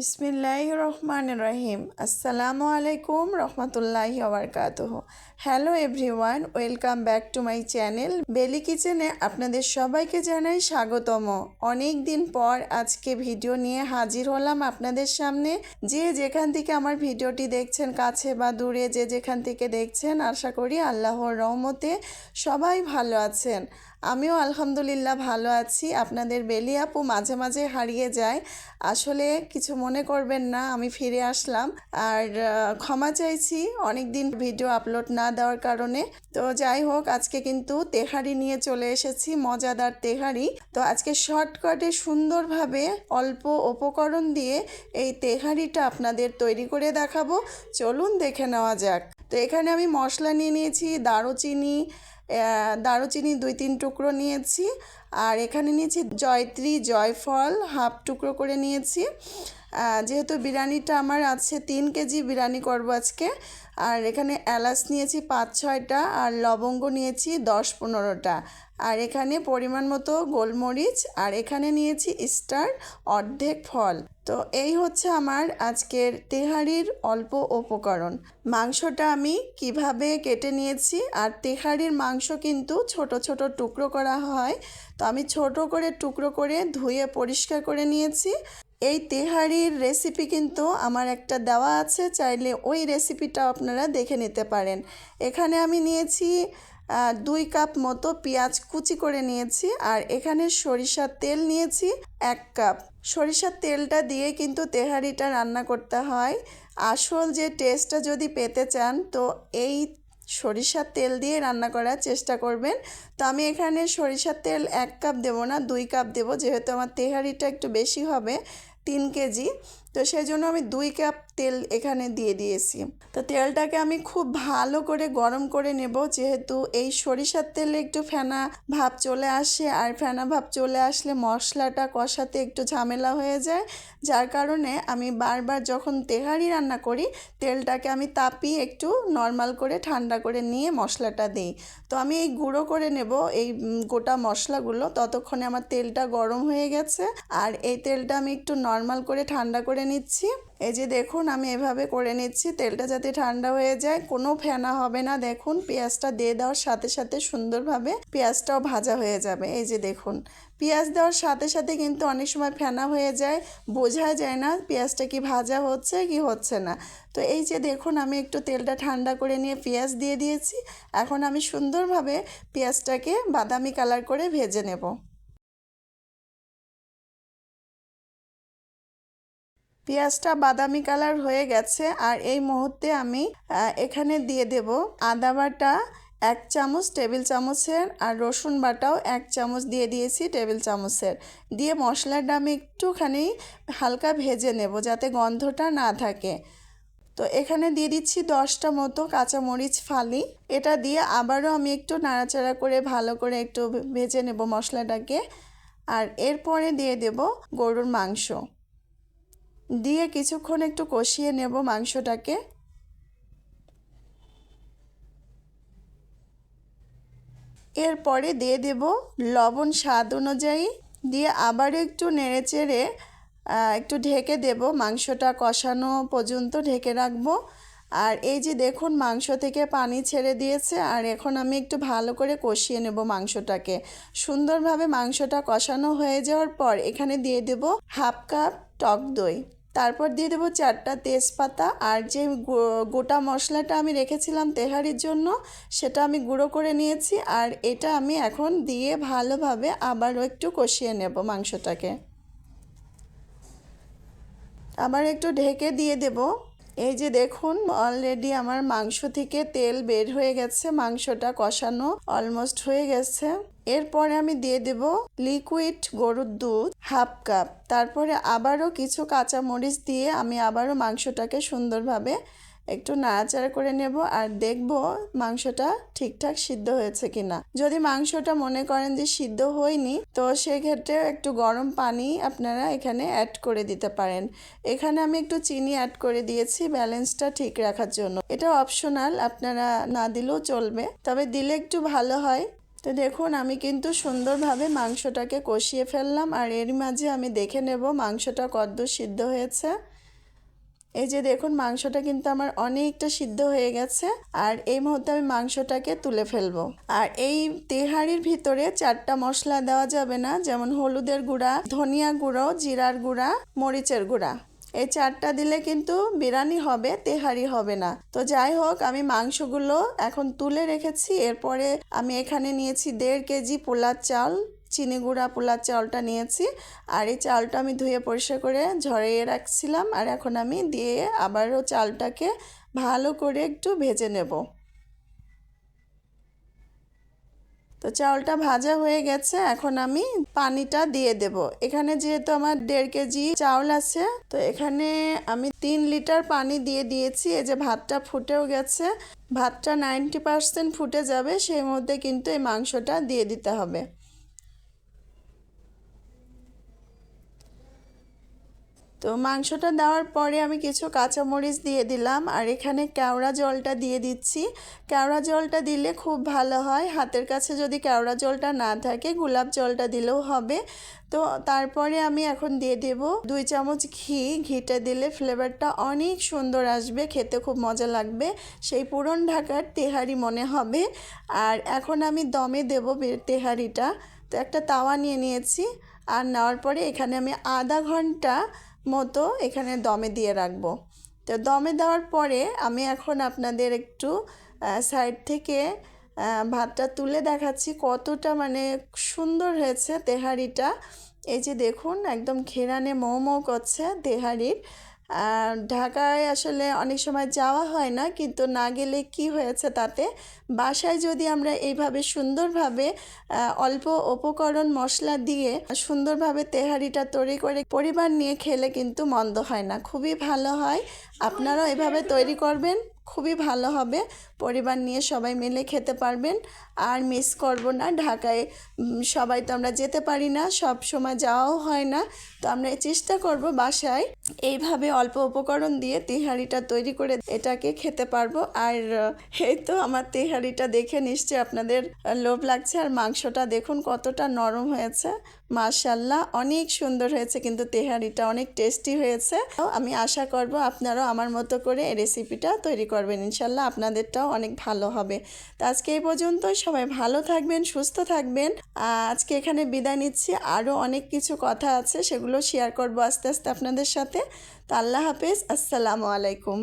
বিসমিল্লাহ রহমান রহিম। আসসালামু আলাইকুম রহমতুল্লাহি ওবরকাতুহ hello everyone welcome back to my channel Beli কিচেনে আপনাদের সবাইকে জানাই স্বাগতম। অনেক দিন পর আজকে ভিডিও নিয়ে হাজির হলাম আপনাদের সামনে। যে যেখান থেকে আমার ভিডিওটি দেখছেন কাছে বা দূরে, যে যেখান থেকে দেখছেন, আশা করি আল্লাহর রহমতে সবাই ভালো আছেন। আমিও আলহামদুলিল্লাহ ভালো আছি। আপনাদের বেলি আপু মাঝে মাঝে হারিয়ে যায়। আসলে কিছু মনে করবেন না, আমি ফিরে আসলাম। আর ক্ষমা চাইছি অনেক দিন ভিডিও আপলোড না দেওয়ার কারণে। তো যাই হোক, আজকে কিন্তু তেহারি নিয়ে চলে এসেছি, মজাদার তেহারি। তো আজকে শর্টকাটে সুন্দরভাবে অল্প উপকরণ দিয়ে এই তেহারিটা আপনাদের তৈরি করে দেখাবো। চলুন দেখে নেওয়া যাক। তো এখানে আমি মশলা নিয়ে নিয়েছি, দারুচিনি দারুচিনি দুই তিন টুকরো নিয়েছি। আর এখানে নিয়েছি জয়ত্রী জয়ফল, হাফ টুকরো করে নিয়েছি। যেহেতু বিরিয়ানিটা আমার আছে, তিন কেজি বিরিয়ানি করব আজকে। আর এখানে এলাচ নিয়েছি পাঁচ ছয়টা, আর লবঙ্গ নিয়েছি দশ পনেরোটা। আর এখানে পরিমাণ মতো গোলমরিচ, আর এখানে নিয়েছি স্টার অর্ধেক ফল। তো এই হচ্ছে আমার আজকের তেহারির অল্প উপকরণ। মাংসটা আমি কীভাবে কেটে নিয়েছি, আর তেহারির মাংস কিন্তু ছোট ছোট টুকরো করা হয়। তো আমি ছোট করে টুকরো করে ধুয়ে পরিষ্কার করে নিয়েছি। এই তেহারির রেসিপি কিন্তু আমার একটা দেওয়া আছে, চাইলে ওই রেসিপিটাও আপনারা দেখে নিতে পারেন। এখানে আমি নিয়েছি দুই কাপ মতো পেঁয়াজ কুচি করে নিয়েছি আর এখানে সরিষার তেল নিয়েছি এক কাপ। সরিষার তেলটা দিয়ে কিন্তু তেহারিটা রান্না করতে হয়। আসল যে টেস্টটা যদি পেতে চান, তো এই সরিষার তেল দিয়ে রান্না করার চেষ্টা করবেন। তো আমি এখানে সরিষার তেল এক কাপ দেবো না, দুই কাপ দেবো, যেহেতু আমার তেহারিটা একটু বেশি হবে, তিন কেজি। তো সেই জন্য আমি দুই কাপ তেল এখানে দিয়ে দিয়েছি। তো তেলটাকে আমি খুব ভালো করে গরম করে নেব, যেহেতু এই সরিষার তেলে একটু ফেনা ভাব চলে আসে, আর ফেনা ভাব চলে আসলে মশলাটা কষাতে একটু ঝামেলা হয়ে যায়। যার কারণে আমি বারবার যখন তেহারি রান্না করি, তেলটাকে আমি তাপিয়ে একটু নর্মাল করে ঠান্ডা করে নিয়ে মশলাটা দিই। তো আমি এই গুঁড়ো করে নেব এই গোটা মশলাগুলো, ততক্ষণে আমার তেলটা গরম হয়ে গেছে, আর এই তেলটা আমি একটু নর্মাল করে ঠান্ডা করে নিচ্ছি। এই যে দেখুন, আমি এভাবে করে নিচ্ছি। তেলটা যাতে ঠান্ডা হয়ে যায়, কোনো ফেনা হবে না। দেখুন, পেঁয়াজটা দিয়ে দেওয়ার সাথে সাথে সুন্দরভাবে পেঁয়াজটাও ভাজা হয়ে যাবে। এই যে দেখুন, পেঁয়াজ দেওয়ার সাথে সাথে কিন্তু অনেক সময় ফেনা হয়ে যায়। বোঝা যায় না পেঁয়াজটা কি ভাজা হচ্ছে, কি হচ্ছে না। তো এই যে দেখুন, আমি একটু তেলটা ঠান্ডা করে নিয়ে পেঁয়াজ দিয়ে দিয়েছি। এখন আমি সুন্দরভাবে পেঁয়াজটাকে বাদামি কালার করে ভেজে নেব। পেঁয়াজটা বাদামি কালার হয়ে গেছে আর এই মুহূর্তে আমি এখানে দিয়ে দেব আদা বাটা এক চামচ, টেবিল চামচের, আর রসুন বাটাও এক চামচ দিয়ে দিয়েছি টেবিল চামচের। দিয়ে মশলাটা আমি একটুখানি হালকা ভেজে নেব যাতে গন্ধটা না থাকে। তো এখানে দিয়ে দিচ্ছি দশটা মতো কাঁচামরিচ ফালি। এটা দিয়ে আবারও আমি একটু নাড়াচাড়া করে ভালো করে একটু ভেজে নেব মশলাটাকে। আর এরপরে দিয়ে দেব গরুর মাংস। দিয়ে কিছুক্ষণ একটু কষিয়ে নেব মাংসটাকে। এরপরে দিয়ে দেব লবণ স্বাদ অনুযায়ী। দিয়ে আবার একটু নেড়েচেড়ে একটু ঢেকে দেব মাংসটা কষানো পর্যন্ত ঢেকে রাখব। আর এই যে দেখুন মাংস থেকে পানি ছেড়ে দিয়েছে, আর এখন আমি একটু ভালো করে কষিয়ে নেব মাংসটাকে। সুন্দরভাবে মাংসটা কষানো হয়ে যাওয়ার পর এখানে দিয়ে দেব হাফ কাপ টক দই। তারপর দিয়ে দেবো চারটা তেজপাতা আর যে গোটা মশলাটা আমি রেখেছিলাম তেহারির জন্য, সেটা আমি গুঁড়ো করে নিয়েছি আর এটা আমি এখন দিয়ে ভালোভাবে আবারও একটু কষিয়ে নেব মাংসটাকে। আবার একটু ঢেকে দিয়ে দেব। এই যে দেখুন অলরেডি আমার মাংস থেকে তেল বের হয়ে গেছে, মাংসটা কষানো অলমোস্ট হয়ে গেছে। এরপরে আমি দিয়ে দেব লিকুইড গরুর দুধ হাফ কাপ তারপরে আবারও কিছু কাঁচা মরিচ দিয়ে আমি আবারও মাংসটাকে সুন্দরভাবে একটু নাড়াচাড়া করে নেব আর দেখব মাংসটা ঠিকঠাক সিদ্ধ হয়েছে কিনা। যদি মাংসটা মনে করেন যে সিদ্ধ হয়নি, তো সেক্ষেত্রে একটু গরম পানি আপনারা এখানে অ্যাড করে দিতে পারেন। এখানে আমি একটু চিনি অ্যাড করে দিয়েছি ব্যালেন্সটা ঠিক রাখার জন্য। এটা অপশনাল আপনারা না দিলেও চলবে। তবে দিলে একটু ভালো হয়। তো দেখুন, আমি কিন্তু সুন্দরভাবে মাংসটাকে কষিয়ে ফেললাম আর এর মাঝে আমি দেখে নেব মাংসটা কদ্দূর সিদ্ধ হয়েছে। এই যে দেখুন, মাংসটা কিন্তু আমার অনেকটা সিদ্ধ হয়ে গেছে, আর এই মুহূর্তে আমি মাংসটাকে তুলে ফেলব। আর এই তেহারির ভিতরে চারটা মশলা দেওয়া যাবে না, যেমন হলুদের গুঁড়া, ধনিয়া গুঁড়ো, জিরার গুঁড়া, মরিচের গুঁড়া। এই চারটা দিলে কিন্তু বিরিয়ানি হবে, তেহারি হবে না। তো যাই হোক, আমি মাংসগুলো এখন তুলে রেখেছি, এরপরে আমি এখানে নিয়েছি দেড় কেজি পোলার চাল। চিনি গুঁড়া পোলার চালটা নিয়েছি আর এই চালটা আমি ধুয়ে পরিষ্কার করে ঝরিয়ে রাখছিলাম আর এখন আমি দিয়ে আবারও চালটাকে ভালো করে একটু ভেজে নেব। তো চাউলটা ভাজা হয়ে গেছে, এখন আমি পানিটা দিয়ে দেব। এখানে যেহেতু আমার দেড় কেজি চাউল আছে, তো এখানে আমি তিন লিটার পানি দিয়ে দিয়েছি। এই যে ভাতটা ফুটেও গেছে, ভাতটা নাইনটি পার্সেন্ট ফুটে যাবে, সেই মধ্যে কিন্তু এই মাংসটা দিয়ে দিতে হবে। তো মাংসটা দেওয়ার পরে আমি কিছু কাঁচামরিচ দিয়ে দিলাম আর এখানে কেওড়া জলটা দিয়ে দিচ্ছি। কেওড়া জলটা দিলে খুব ভালো হয়। হাতের কাছে যদি কেওড়া জলটা না থাকে, গোলাপ জলটা দিলেও হবে। তো তারপরে আমি এখন দিয়ে দেব দুই চামচ ঘি। ঘিটা দিলে ফ্লেভারটা অনেক সুন্দর আসবে, খেতে খুব মজা লাগবে। সেই পুরন ঢাকার তেহারি মনে হবে। আর এখন আমি দমে দেব তেহারিটা। তো একটা তাওয়া নিয়ে নিয়েছি। আর নেওয়ার পরে এখানে আমি আধা ঘণ্টা মতো এখানে দমে দিয়ে রাখব। তো দমে দেওয়ার পরে আমি এখন আপনাদের একটু সাইড থেকে ভাতটা তুলে দেখাচ্ছি কতটা মানে সুন্দর হয়েছে তেহারিটা। এই যে দেখুন, একদম ঘেরানে মৌ মৌ করছে তেহারির। ঢাকায় আসলে অনেক সময় যাওয়া হয় না, কিন্তু না গেলে কি হয়েছে তাতে? বাসায় যদি আমরা এইভাবে সুন্দরভাবে অল্প উপকরণ মশলা দিয়ে সুন্দরভাবে তেহারিটা তৈরি করে পরিবার নিয়ে খেলে কিন্তু মন্দ হয় না। খুবই ভালো হয়। আপনারাও এভাবে তৈরি করবেন? খুবই ভালো হবে। পরিবার নিয়ে সবাই মিলে খেতে পারবেন। আর মিস করব না। ঢাকায় সবাই তো আমরা যেতে পারি না। সব সময় যাওয়াও হয় না। তো আমরা চেষ্টা করব বাসায়। এইভাবে অল্প উপকরণ দিয়ে তেহারিটা তৈরি করে এটাকে খেতে পারব। আর এই তো আমার তেহারিটা দেখে নিশ্চয়ই আপনাদের লোভ লাগছে। আর মাংসটা দেখুন কতটা নরম হয়েছে। মাশাল্লাহ অনেক সুন্দর হয়েছে কিন্তু তেহারিটা, অনেক টেস্টি হয়েছে। আমি আশা করব আপনারাও আমার মতো করে এই রেসিপিটা তৈরি করবেন। ইনশাল্লাহ আপনাদেরটাও অনেক ভালো হবে। তো আজকে এই পর্যন্ত সবাই ভালো থাকবেন, সুস্থ থাকবেন। আজকে এখানে বিদায় নিচ্ছি। আরও অনেক কিছু কথা আছে, সেগুলো শেয়ার করব আস্তে আস্তে আপনাদের সাথে। তো আল্লাহ হাফেজ, আসসালামু আলাইকুম।